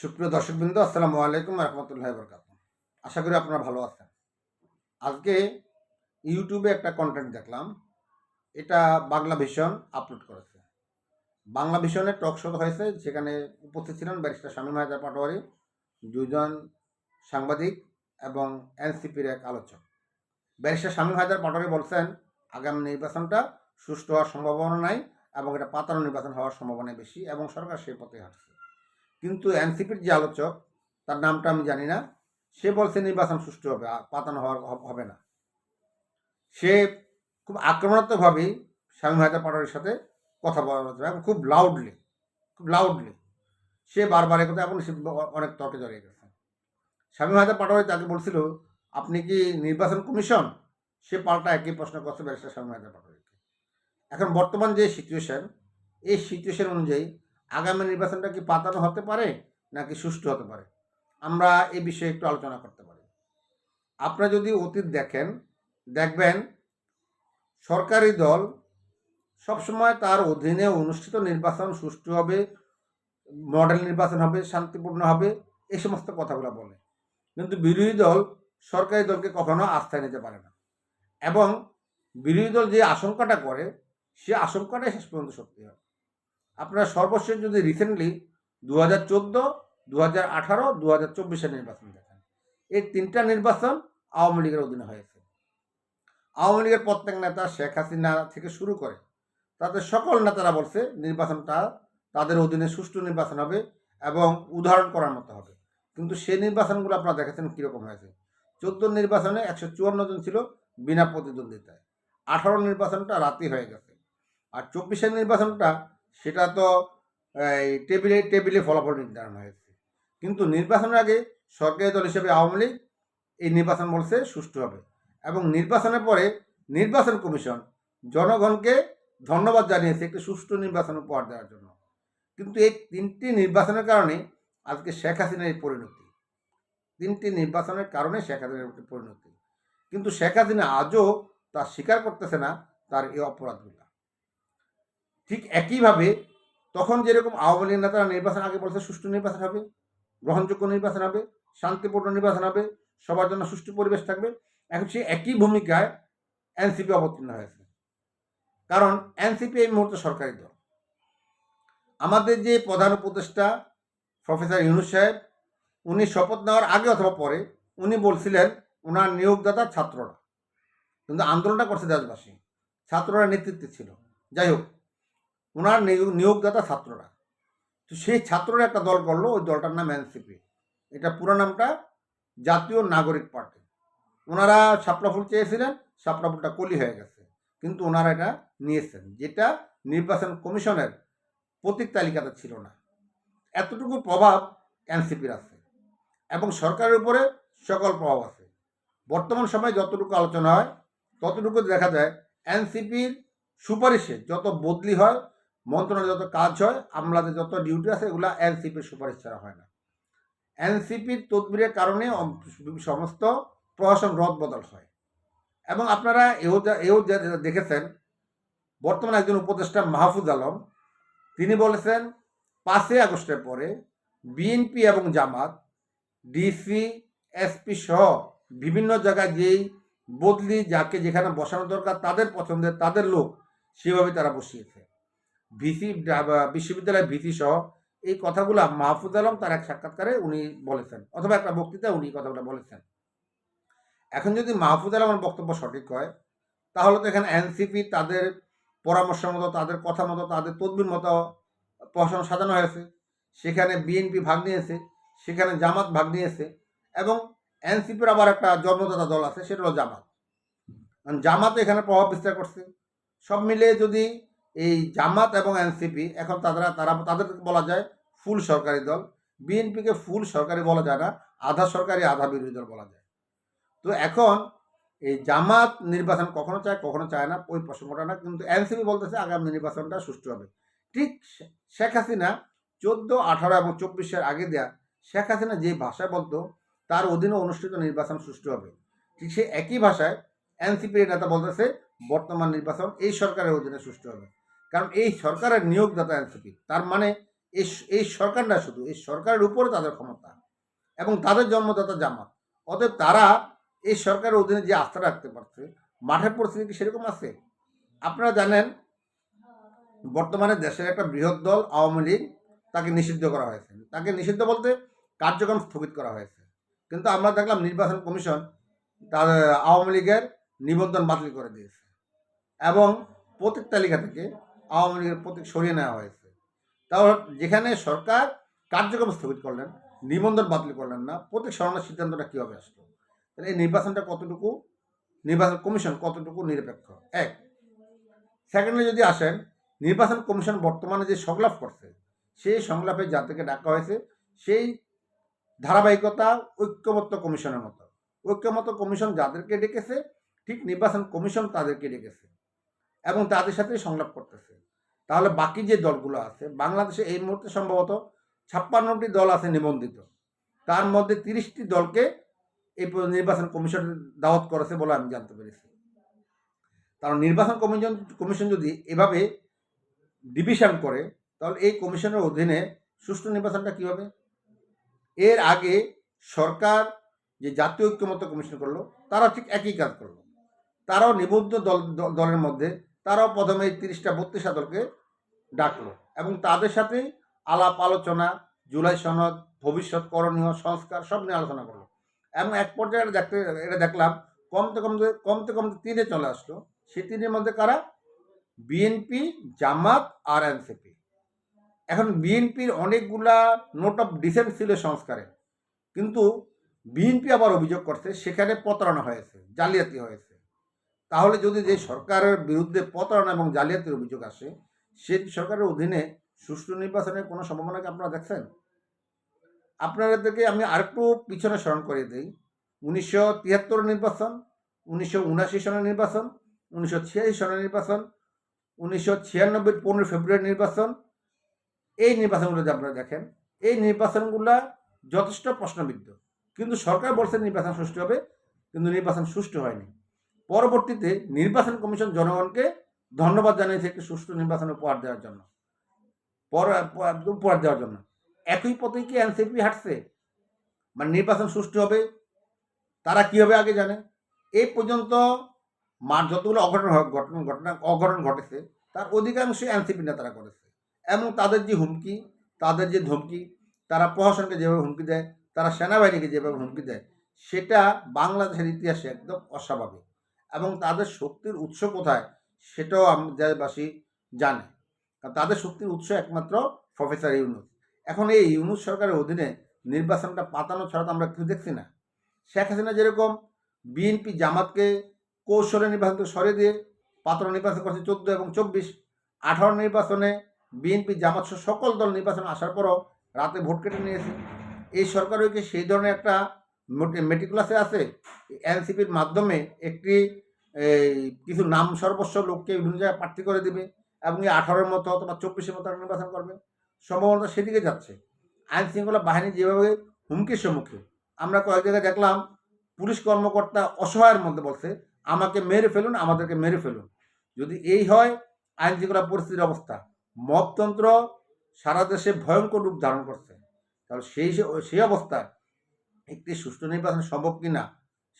সুপ্রিয় দর্শকবৃন্দ, আসসালামু আলাইকুম রহমতুল্লাহ বরকাত আশা করি আপনারা ভালো আছেন। আজকে ইউটিউবে একটা কন্টেন্ট দেখলাম। এটা বাংলা ভিশন আপলোড করেছে। বাংলা ভিশনের টক শো হয়েছে সেখানে উপস্থিত ছিলেন ব্যারিস্টার শামীম হায়দার পাটোয়ারি দুজন সাংবাদিক এবং এনসিপির এক আলোচক। ব্যারিস্টার শামীম হায়দার পাটোয়ারি বলছেন, আগামী নির্বাচনটা সুষ্ঠু হওয়ার সম্ভাবনা নাই এবং এটা পাতানো নির্বাচন হওয়ার সম্ভাবনা বেশি এবং সরকার সেই পথে হাঁটছে। কিন্তু এনসিপির যে আলোচক, তার নামটা আমি জানি না, সে বলছে নির্বাচন সুষ্ঠু হবে পাতানো হবে না। সে খুব আক্রমণাত্মকভাবেই স্বামী হায়দার পাটোয়ারির সাথে কথা বলা এবং খুব লাউডলি খুব লাউডলি সে বারবার একথা এবং সে অনেক তর্কে জড়িয়ে গেছে। স্বামী হায়দার পাটোয়ারি তাকে বলছিল, আপনি কি নির্বাচন কমিশন? সে পাল্টা একই প্রশ্ন করছে ব্যারিস্টার স্বামী হায়দার পাটোয়ারিকে। এখন বর্তমান যে সিচুয়েশন এই সিচুয়েশন অনুযায়ী আগামী নির্বাচনটা কি পাতানো হতে পারে নাকি সুষ্ঠু হতে পারে? আমরা এই বিষয়ে একটু আলোচনা করতে পারি। আপনারা যদি অতীত দেখেন, দেখবেন সরকারি দল সবসময় তার অধীনে অনুষ্ঠিত নির্বাচন সুষ্ঠু হবে, মডেল নির্বাচন হবে, শান্তিপূর্ণ হবে এই সমস্ত কথাগুলো বলে। কিন্তু বিরোধী দল সরকারি দলকে কখনো আস্থায় নিতে পারে না। এবং বিরোধী দল যে আশঙ্কাটা করে, সে আশঙ্কাটাই শেষ পর্যন্ত সত্যি হয়। আপনারা সর্বশেষ যদি রিসেন্টলি দু হাজার চোদ্দ দু হাজার আঠারো দু হাজার চব্বিশের নির্বাচন দেখেন, এই তিনটা নির্বাচন আওয়ামী লীগের অধীনে হয়েছে। আওয়ামী লীগের প্রত্যেক নেতা শেখ হাসিনা থেকে শুরু করে তাদের সকল নেতারা বলছে নির্বাচনটা তাদের অধীনে সুষ্ঠু নির্বাচন হবে এবং উদাহরণ করার মতো হবে। কিন্তু সেই নির্বাচনগুলো আপনারা দেখেছেন কীরকম হয়েছে। চোদ্দ নির্বাচনে একশো চুয়ান্ন জন ছিল বিনা প্রতিদ্বন্দ্বিতায়। আঠারো নির্বাচনটা রাতি হয়ে গেছে। আর চব্বিশের নির্বাচনটা সেটা তো, এই টেবিলে টেবিলে ফলাফল নির্ধারণ হয়েছে। কিন্তু নির্বাচনের আগে সরকারি দল হিসেবে আওয়ামী লীগ এই নির্বাচন বলছে সুষ্ঠু হবে। এবং নির্বাচনের পরে নির্বাচন কমিশন জনগণকে ধন্যবাদ জানিয়েছে একটি সুষ্ঠু নির্বাচন উপহার দেওয়ার জন্য। কিন্তু এই তিনটি নির্বাচনের কারণে আজকে শেখ হাসিনার এই পরিণতি। তিনটি নির্বাচনের কারণে শেখ হাসিনার পরিণতি। কিন্তু শেখ হাসিনা আজও তা স্বীকার করতেছে না, তার এই অপরাধগুলো। ঠিক একইভাবে তখন যেরকম আওয়ামী লীগ নেতারা নির্বাচন আগে বলছে সুষ্ঠু নির্বাচন হবে, গ্রহণযোগ্য নির্বাচন হবে, শান্তিপূর্ণ নির্বাচন হবে, সবার জন্য সুষ্ঠু পরিবেশ থাকবে। এখন সেই একই ভূমিকায় এনসিপি অবতীর্ণ হয়েছে। কারণ এনসিপি এই মুহূর্তে সরকারি দল। আমাদের যে প্রধান উপদেষ্টা প্রফেসর ইউনুস সাহেব, উনি শপথ নেওয়ার আগে অথবা পরে উনি বলছিলেন, ওনার নিয়োগদাতা ছাত্ররা। কিন্তু আন্দোলনটা করছে দেশবাসী। ছাত্ররা নেতৃত্বে ছিল। যাই হোক ওনার নিয়োগ- নিয়োগদাতা ছাত্ররা। তো সেই ছাত্ররা একটা দল করল, ওই দলটার নাম এনসিপি। এটা পুরো নামটা জাতীয় নাগরিক পার্টি। ওনারা শাপলা ফুল চেয়েছিলেন, শাপলা ফুলটা কলি হয়ে গেছে। কিন্তু ওনারা এটা নিয়েছেন, যেটা নির্বাচন কমিশনের প্রতীক তালিকাতে ছিল না। এতটুকু প্রভাব এনসিপির আছে এবং সরকারের উপরে সকল প্রভাব আছে। বর্তমান সময়ে যতটুকু আলোচনা হয়, ততটুকু দেখা যায়, এনসিপির সুপারিশে যত বদলি হয় মন্ত্রণালয়ে যত কাজ হয় আমলাদের যত ডিউটি আছে, এগুলো এনসিপির সুপারিশ ছাড়া হয় না। এনসিপির তদবিরের কারণে সমস্ত প্রশাসন রদ বদল হয়। এবং আপনারা এও এও দেখেছেন, বর্তমানে একজন উপদেষ্টা মাহফুজ আলম, তিনি বলেছেন, পাঁচই আগস্টের পরে বিএনপি এবং জামাত ডিসি এসপি সহ বিভিন্ন জায়গায় যেই বদলি, যাকে যেখানে বসানো দরকার, তাদের পছন্দের, তাদের লোক সেভাবে তারা বসিয়েছে। ভিসি বিশ্ববিদ্যালয়ের ভিসি সহ এই কথাগুলো মাহফুজ আলম তার এক সাক্ষাৎকারে উনি বলেছেন, অথবা একটা বক্তৃতা উনি কথাগুলো বলেছেন। এখন যদি মাহফুজ আলমের বক্তব্য সঠিক হয়, তাহলে তো এখানে এনসিপি তাদের পরামর্শ মতো, তাদের কথা মতো, তাদের তদবির মতো প্রশাসন সাজানো হয়েছে। সেখানে বিএনপি ভাগ নিয়েছে, সেখানে জামাত ভাগ নিয়েছে, এবং এনসিপির আবার একটা জন্মদাতা দল আছে, সেটা হলো জামাত। জামাত এখানে প্রভাব বিস্তার করছে। সব মিলিয়ে যদি এই জামাত এবং এনসিপি, এখন তারা তারা, তাদের বলা যায় ফুল সরকারি দল। বিএনপিকে ফুল সরকারি বলা যায় না, আধা সরকারি, আধা বিরোধী দল বলা যায়। তো এখন এই জামাত নির্বাচন কখনো চায় কখনো চায় না, ওই প্রসঙ্গটা না, কিন্তু এনসিপি বলতেছে আগামী নির্বাচনটা সুষ্ঠু হবে। ঠিক শেখ হাসিনা চোদ্দ, আঠারো এবং চব্বিশের আগে দেয়া শেখ হাসিনা যে ভাষায় বলতো, তার অধীনে অনুষ্ঠিত নির্বাচন সুষ্ঠু হবে। ঠিক সে একই ভাষায় এনসিপির নেতা বলতেছে, বর্তমান নির্বাচন এই সরকারের অধীনে সুষ্ঠু হবে। কারণ এই সরকারের নিয়োগদাতা এনসিপি তার মানে এই এই সরকার না শুধু, এই সরকারের উপরে তাদের ক্ষমতা এবং তাদের জন্মদাতা জামাত। অতএব তারা এই সরকারের অধীনে যে আস্থা রাখতে পারছে, মাঠের পরিস্থিতি কি সেরকম আছে? আপনারা জানেন, বর্তমানে দেশের একটা বৃহৎ দল আওয়ামী লীগ তাকে নিষিদ্ধ করা হয়েছে। তাকে নিষিদ্ধ বলতে কার্যক্রম স্থগিত করা হয়েছে। কিন্তু আমরা দেখলাম নির্বাচন কমিশন তার, আওয়ামী লীগের নিবন্ধন বাতিল করে দিয়েছে এবং প্রতীক তালিকা থেকে আওয়ামী লীগের প্রতীক সরিয়ে নেওয়া হয়েছে। তাও যেখানে সরকার কার্যক্রম স্থগিত করলেন, নিবন্ধন বাতিল করলেন না, প্রতীক সরানোর সিদ্ধান্তটা কীভাবে আসলো? তাহলে এই নির্বাচনটা কতটুকু, নির্বাচন কমিশন কতটুকু নিরপেক্ষ? এক সেকেন্ডে যদি আসেন, নির্বাচন কমিশন বর্তমানে যে সংলাপ করছে, সেই সংলাপে যাদেরকে ডাকা হয়েছে, সেই ধারাবাহিকতা ঐক্যমত্য কমিশনের মতো। ঐক্যমত্য কমিশন যাদেরকে ডেকেছে, ঠিক নির্বাচন কমিশন তাদেরকে ডেকেছে এবং তাদের সাথে সংলাপ করতেছে। তাহলে বাকি যে দলগুলো আছে, বাংলাদেশে এই মুহূর্তে সম্ভবত ছাপ্পান্নটি দল আছে নিবন্ধিত। তার মধ্যে তিরিশটি দলকে এই নির্বাচন কমিশন দাওয়াত করেছে বলে আমি জানতে পেরেছি। কারণ নির্বাচন কমিশন কমিশন যদি এভাবে ডিভিশন করে, তাহলে এই কমিশনের অধীনে সুষ্ঠু নির্বাচনটা কী হবে এর আগে সরকার যে জাতীয় ঐক্যমত্য কমিশন করল তারা ঠিক একই কাজ করল। তারাও নিবদ্ধ দল দল- দলের মধ্যে, তারাও প্রথমে তিরিশটা, বত্রিশটা দলকে ডাকলো এবং তাদের সাথে আলাপ আলোচনা, জুলাই সনদ, ভবিষ্যৎ করণীয় সংস্কার সব নিয়ে আলোচনা করল। এবং এক পর্যায়ে দেখতে, এটা দেখলাম, কমতে কমতে কমতে কমতে তিনে চলে আসলো। সে তিনের মধ্যে কারা? বিএনপি, জামাত আর এনসিপি। এখন বিএনপির অনেকগুলা নোট অফ ডিসেন্ট ছিল সংস্কারে। কিন্তু বিএনপি আবার অভিযোগ করছে, সেখানে প্রতারণা হয়েছে, জালিয়াতি হয়েছে। তাহলে যদি যে সরকারের বিরুদ্ধে প্রতারণা এবং জালিয়াতির অভিযোগ আসে সে সরকারের অধীনে সুষ্ঠু নির্বাচনের কোনো সম্ভাবনাকে আপনারা দেখছেন? আপনাদেরকে আমি আরেকটু পিছনে স্মরণ করে দিই। উনিশশো তিয়াত্তর নির্বাচন, উনিশশো উনাশি সনের নির্বাচন, উনিশশো ছিয়াশি সনের নির্বাচন, উনিশশো ছিয়ানব্বই পনেরো ফেব্রুয়ারি নির্বাচন। এই নির্বাচনগুলো যদি আপনারা দেখেন, এই নির্বাচনগুলো যথেষ্ট প্রশ্নবিদ্ধ। কিন্তু সরকার বলছে নির্বাচন সুষ্ঠু হবে, কিন্তু নির্বাচন সুষ্ঠু হয়নি। পরবর্তীতে নির্বাচন কমিশন জনগণকে ধন্যবাদ জানিয়েছে একটি সুষ্ঠু নির্বাচন উপহার দেওয়ার জন্য। পর উপহার দেওয়ার জন্য। একই পথে কি এনসিপি হাঁটছে? মানে নির্বাচন সুষ্ঠু হবে? তারা কীভাবে আগে জানে। এই পর্যন্ত মার যতগুলো অঘটন ঘটনা ঘটনা, অঘটন ঘটেছে, তার অধিকাংশই এনসিপি নেতারা করেছে। এবং তাদের যে হুমকি, তাদের যে ধমকি, তারা প্রশাসনকে যেভাবে হুমকি দেয়, তারা সেনাবাহিনীকে যেভাবে হুমকি দেয়, সেটা বাংলাদেশের ইতিহাসে একদম অস্বাভাবিক। এবং তাদের শক্তির উৎস কোথায়? সেটাও আমাদেরবাসী জানে। কারণ তাদের শক্তির উৎস একমাত্র প্রফেসর ইউনুস। এখন এই ইউনুস সরকারের অধীনে নির্বাচনটা পাতানো ছাড়া তো আমরা কিছু দেখছি না। শেখ হাসিনা যেরকম বিএনপি জামাতকে কৌশলে নির্বাচন সরে দিয়ে পাতানো নির্বাচন করছে চোদ্দ এবং চব্বিশ, আঠারো নির্বাচনে বিএনপি জামাত সহ সকল দল নির্বাচন আসার পরও রাতে ভোট কেটে নিয়েছে। এই সরকারও কি সেই ধরনের একটা মেটিকুলাসে আছে? এনসিপির মাধ্যমে একটি এই কিছু নাম সর্বস্ব লোককে বিভিন্ন জায়গায় প্রার্থী করে দিবে এবং এই আঠারোর মতো অথবা চব্বিশের মতো নির্বাচন করবে সম্ভবত সেদিকে যাচ্ছে। আইন শৃঙ্খলা বাহিনী যেভাবে হুমকির সম্মুখে আমরা কয়েক জায়গায় দেখলাম, পুলিশ কর্মকর্তা অসহায়ের মধ্যে বলছে, আমাকে মেরে ফেলুন, আমাদেরকে মেরে ফেলুন। যদি এই হয়, আইন শৃঙ্খলা পরিস্থিতির অবস্থা মবতন্ত্র সারা দেশে ভয়ঙ্কর রূপ ধারণ করছে। তাহলে সেই সেই অবস্থায় একটি সুষ্ঠু নির্বাচন সম্ভব কিনা,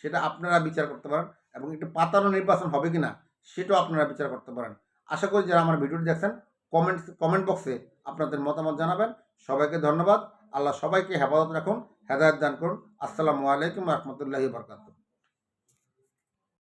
সেটা আপনারা বিচার করতে পারেন। এবং একটি পাতানো নির্বাচন হবে কিনা, সেটাও আপনারা বিচার করতে পারেন। আশা করি যারা আমার ভিডিওটি দেখছেন কমেন্টস কমেন্ট বক্সে আপনাদের মতামত জানাবেন। সবাইকে ধন্যবাদ। আল্লাহ সবাইকে হেফাজত রাখুন, হেদায়ত দান করুন। আসসালামু আলাইকুম রহমতুল্লাহি বরকাত